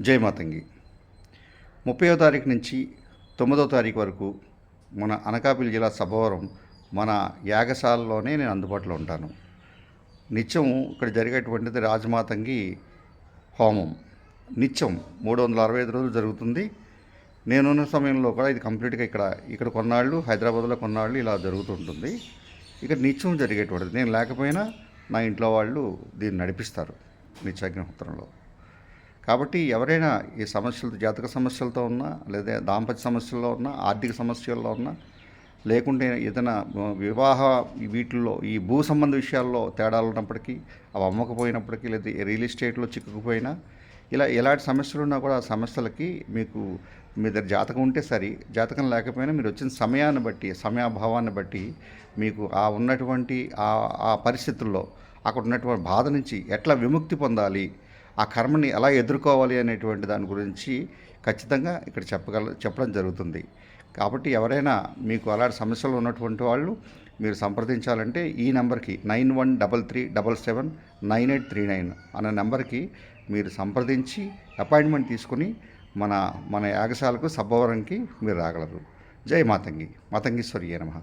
జయమాతంగి. ముప్పయో తారీఖు నుంచి తొమ్మిదో తారీఖు వరకు మన అనకాపల్లి జిల్లా సభవరం మన యాగశాలలోనే నేను అందుబాటులో ఉంటాను. నిత్యం ఇక్కడ జరిగేటువంటిది రాజమాతంగి హోమం. నిత్యం మూడు వందల అరవై ఐదు రోజులు జరుగుతుంది. నేనున్న సమయంలో కూడా ఇది కంప్లీట్గా ఇక్కడ ఇక్కడ కొన్నాళ్ళు హైదరాబాద్లో కొన్నాళ్ళు ఇలా జరుగుతుంటుంది. ఇక్కడ నిత్యం జరిగేటువంటిది. నేను లేకపోయినా నా ఇంట్లో వాళ్ళు దీన్ని నడిపిస్తారు నిత్యాగ్నిహోత్రంలో. కాబట్టి ఎవరైనా ఈ సమస్యలతో జాతక సమస్యలతో ఉన్నా లేదా దాంపత్య సమస్యల్లో ఉన్నా ఆర్థిక సమస్యల్లో ఉన్నా లేకుంటే ఏదైనా వివాహ వీటిల్లో ఈ భూ సంబంధ విషయాల్లో తేడాలు ఉన్నప్పటికీ అవి అమ్మకపోయినప్పటికీ లేదా రియల్ ఎస్టేట్లో చిక్కుకుపోయినా ఇలా ఎలాంటి సమస్యలు ఉన్నా కూడా ఆ సమస్యలకి మీకు మీ దగ్గర జాతకం ఉంటే సరి. జాతకం లేకపోయినా మీరు వచ్చిన సమయాన్ని బట్టి సమయాభావాన్ని బట్టి మీకు ఆ ఉన్నటువంటి ఆ ఆ పరిస్థితుల్లో అక్కడ ఉన్నటువంటి బాధ నుంచి ఎట్లా విముక్తి పొందాలి? ఆ కర్మని ఎలా ఎదుర్కోవాలి అనేటువంటి దాని గురించి ఖచ్చితంగా ఇక్కడ చెప్పగల చెప్పడం జరుగుతుంది. కాబట్టి ఎవరైనా మీకు అలాంటి సమస్యలు ఉన్నటువంటి వాళ్ళు మీరు సంప్రదించాలంటే ఈ నెంబర్కి nine one double three double seven nine eight three nine అనే నెంబర్కి మీరు సంప్రదించి అపాయింట్మెంట్ తీసుకుని మన మన యాగశాలకు సబ్బవరంకి మీరు రాగలరు. జై మాతంగి. మాతంగీశ్వరి నమ.